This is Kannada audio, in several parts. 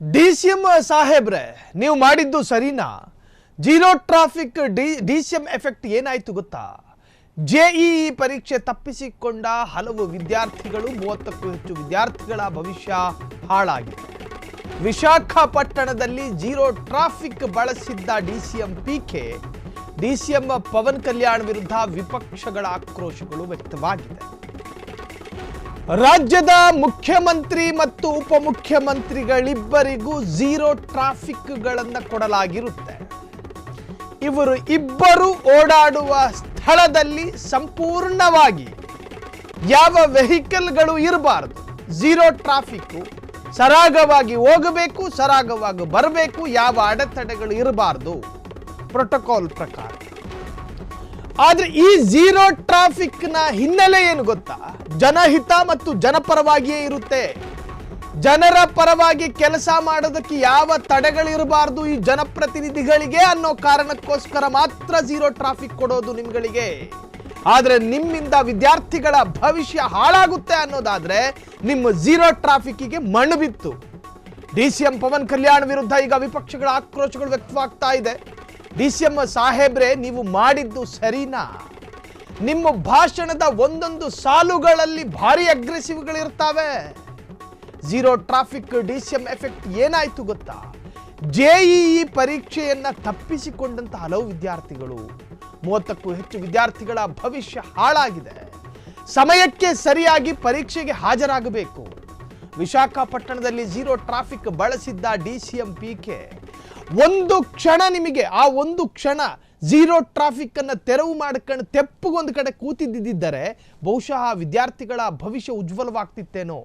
ಡಿ ಸಿ ಎಂ ಸಾಹೇಬ್ರೆ, ನೀವು ಮಾಡಿದ್ದು ಸರಿನಾ? Zero traffic D D C M effect ಏನಾಯ್ತು ಗೊತ್ತಾ? ಜೆಇಇ ಪರೀಕ್ಷೆ ತಪ್ಪಿಸಿಕೊಂಡ ಹಲವು ವಿದ್ಯಾರ್ಥಿಗಳು, ಮೂವತ್ತಕ್ಕೂ ಹೆಚ್ಚು ವಿದ್ಯಾರ್ಥಿಗಳ ಭವಿಷ್ಯ ಹಾಳಾಗಿದೆ. ವಿಶಾಖಪಟ್ಟಣದಲ್ಲಿ zero traffic ಬಳಸಿದ್ದ D C M PK D C M Pavan Kalyan ವಿರುದ್ಧ ವಿಪಕ್ಷಗಳ ಆಕ್ರೋಶಗಳು ವ್ಯಕ್ತವಾಗಿದೆ. ರಾಜ್ಯದ ಮುಖ್ಯಮಂತ್ರಿ ಮತ್ತು ಉಪಮುಖ್ಯಮಂತ್ರಿಗಳಿಬ್ಬರಿಗೂ ಝೀರೋ ಟ್ರಾಫಿಕ್ಗಳನ್ನು ಕೊಡಲಾಗಿರುತ್ತೆ. ಇವರು ಇಬ್ಬರು ಓಡಾಡುವ ಸ್ಥಳದಲ್ಲಿ ಸಂಪೂರ್ಣವಾಗಿ ಯಾವ ವೆಹಿಕಲ್ಗಳು ಇರಬಾರದು, ಝೀರೋ ಟ್ರಾಫಿಕ್ ಸರಾಗವಾಗಿ ಹೋಗಬೇಕು, ಸರಾಗವಾಗಿ ಬರಬೇಕು, ಯಾವ ಅಡೆತಡೆಗಳು ಇರಬಾರ್ದು, ಪ್ರೋಟೋಕಾಲ್ ಪ್ರಕಾರ. ಆದ್ರೆ ಈ ಝೀರೋ ಟ್ರಾಫಿಕ್ನ ಹಿನ್ನೆಲೆ ಏನು ಗೊತ್ತಾ? ಜನಹಿತ ಮತ್ತು ಜನಪರವಾಗಿಯೇ ಇರುತ್ತೆ. ಜನರ ಪರವಾಗಿ ಕೆಲಸ ಮಾಡೋದಕ್ಕೆ ಯಾವ ತಡೆಗಳಿರಬಾರ್ದು ಈ ಜನಪ್ರತಿನಿಧಿಗಳಿಗೆ ಅನ್ನೋ ಕಾರಣಕ್ಕೋಸ್ಕರ ಮಾತ್ರ ಝೀರೋ ಟ್ರಾಫಿಕ್ ಕೊಡೋದು ನಿಮ್ಗಳಿಗೆ. ಆದ್ರೆ ನಿಮ್ಮಿಂದ ವಿದ್ಯಾರ್ಥಿಗಳ ಭವಿಷ್ಯ ಹಾಳಾಗುತ್ತೆ ಅನ್ನೋದಾದ್ರೆ ನಿಮ್ಮ ಝೀರೋ ಟ್ರಾಫಿಕ್ಕಿಗೆ ಮಣ್ಣು ಬಿತ್ತು. D C M Pavan Kalyan ವಿರುದ್ಧ ಈಗ ವಿಪಕ್ಷಗಳ ಆಕ್ರೋಶಗಳು ವ್ಯಕ್ತವಾಗ್ತಾ ಇದೆ. ಡಿ ಸಿ ಎಂ ಸಾಹೇಬ್ರೆ, ನೀವು ಮಾಡಿದ್ದು ಸರಿನಾ? ನಿಮ್ಮ ಭಾಷಣದ ಒಂದೊಂದು ಸಾಲುಗಳಲ್ಲಿ ಭಾರಿ ಅಗ್ರೆಸಿವ್ಗಳಿರ್ತಾವೆ zero traffic D C M effect ಏನಾಯ್ತು ಗೊತ್ತಾ ಜೆಇಇ ಪರೀಕ್ಷೆಯನ್ನು ತಪ್ಪಿಸಿಕೊಂಡಂತ ಹಲವು ವಿದ್ಯಾರ್ಥಿಗಳು, ಮೂವತ್ತಕ್ಕೂ ಹೆಚ್ಚು ವಿದ್ಯಾರ್ಥಿಗಳ ಭವಿಷ್ಯ ಹಾಳಾಗಿದೆ. ಸಮಯಕ್ಕೆ ಸರಿಯಾಗಿ ಪರೀಕ್ಷೆಗೆ ಹಾಜರಾಗಬೇಕು. ವಿಶಾಖಪಟ್ಟಣದಲ್ಲಿ ಜೀರೋ ಟ್ರಾಫಿಕ್ ಬಳಸಿದ್ದ ಡಿ ಸಿ ಎಂ ಪಿಕೆ. ಒಂದು ಕ್ಷಣ ನಿಮಗೆ, ಆ ಒಂದು ಕ್ಷಣ ಜೀರೋ ಟ್ರಾಫಿಕ್ ಅನ್ನು ತೆರವು ಮಾಡ್ಕೊಂಡು ತೆಪ್ಪಗೊಂದು ಕಡೆ ಕೂತಿದ್ದಿದ್ದರೆ ಬಹುಶಃ ವಿದ್ಯಾರ್ಥಿಗಳ ಭವಿಷ್ಯ ಉಜ್ವಲವಾಗ್ತಿತ್ತೇನೋ?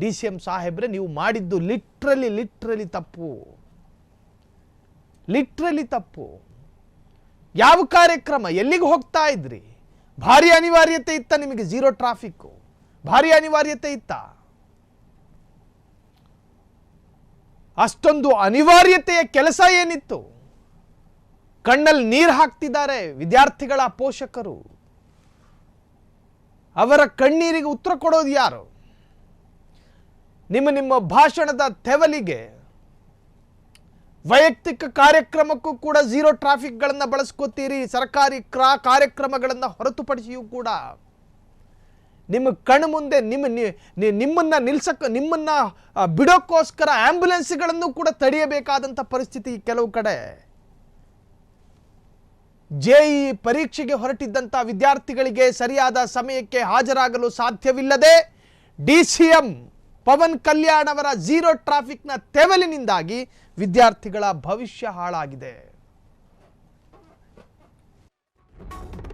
ಡಿ ಸಿ ಎಂ ಸಾಹೇಬ್ರೆ, ನೀವು ಮಾಡಿದ್ದು ಲಿಟ್ರಲಿ ಲಿಟ್ರಲಿ ತಪ್ಪು. ಲಿಟ್ರಲಿ ತಪ್ಪು. ಯಾವ ಕಾರ್ಯಕ್ರಮ? ಎಲ್ಲಿಗೆ ಹೋಗ್ತಾ ಇದ್ರಿ? ಭಾರಿ ಅನಿವಾರ್ಯತೆ ಇತ್ತ ನಿಮಗೆ ಝೀರೋ ಟ್ರಾಫಿಕ್ ಭಾರಿ ಅನಿವಾರ್ಯತೆ ಇತ್ತ? ಅಷ್ಟೊಂದು ಅನಿವಾರ್ಯತೆಯ ಕೆಲಸ ಏನಿತ್ತು? ಕಣ್ಣಲ್ಲಿ ನೀರು ಹಾಕ್ತಿದ್ದಾರೆ ವಿದ್ಯಾರ್ಥಿಗಳ ಪೋಷಕರು. ಅವರ ಕಣ್ಣೀರಿಗೆ ಉತ್ತರ ಕೊಡೋದು ಯಾರು? ನಿಮ್ಮ ನಿಮ್ಮ ಭಾಷಣದ ತೆವಲಿಗೆ ವೈಯಕ್ತಿಕ ಕಾರ್ಯಕ್ರಮಕ್ಕೂ ಕೂಡ ಝೀರೋ ಟ್ರಾಫಿಕ್ಗಳನ್ನು ಬಳಸ್ಕೋತೀರಿ, ಸರ್ಕಾರಿ ಕ್ರಾ ಕಾರ್ಯಕ್ರಮಗಳನ್ನು ಹೊರತುಪಡಿಸಿಯೂ ಕೂಡ. ನಿಮ್ಮ ಕಣ್ಣು ಮುಂದೆ ನಿಮ್ಮ ನಿ- ನಿಲ್ಸಕ್ಕೆ ನಿಮ್ಮನ್ನ ನಿಮ್ಮನ್ನ ಬಿಡೋಕ್ಕೋಸ್ಕರ ಆಂಬ್ಯುಲೆನ್ಸ್ಗಳನ್ನು ಕೂಡ ತಡೆಯಬೇಕಾದಂಥ ಪರಿಸ್ಥಿತಿ ಕೆಲವು ಕಡೆ. ಜೆಇ ಪರೀಕ್ಷೆಗೆ ಹೊರಟಿದ್ದಂಥ ವಿದ್ಯಾರ್ಥಿಗಳಿಗೆ ಸರಿಯಾದ ಸಮಯಕ್ಕೆ ಹಾಜರಾಗಲು ಸಾಧ್ಯವಿಲ್ಲದೆ D C M Pavan Kalyan ಅವರ ಝೀರೋ ಟ್ರಾಫಿಕ್ನ ತೆವಲಿನಿಂದಾಗಿ ವಿದ್ಯಾರ್ಥಿಗಳ ಭವಿಷ್ಯ ಹಾಳಾಗಿದೆ.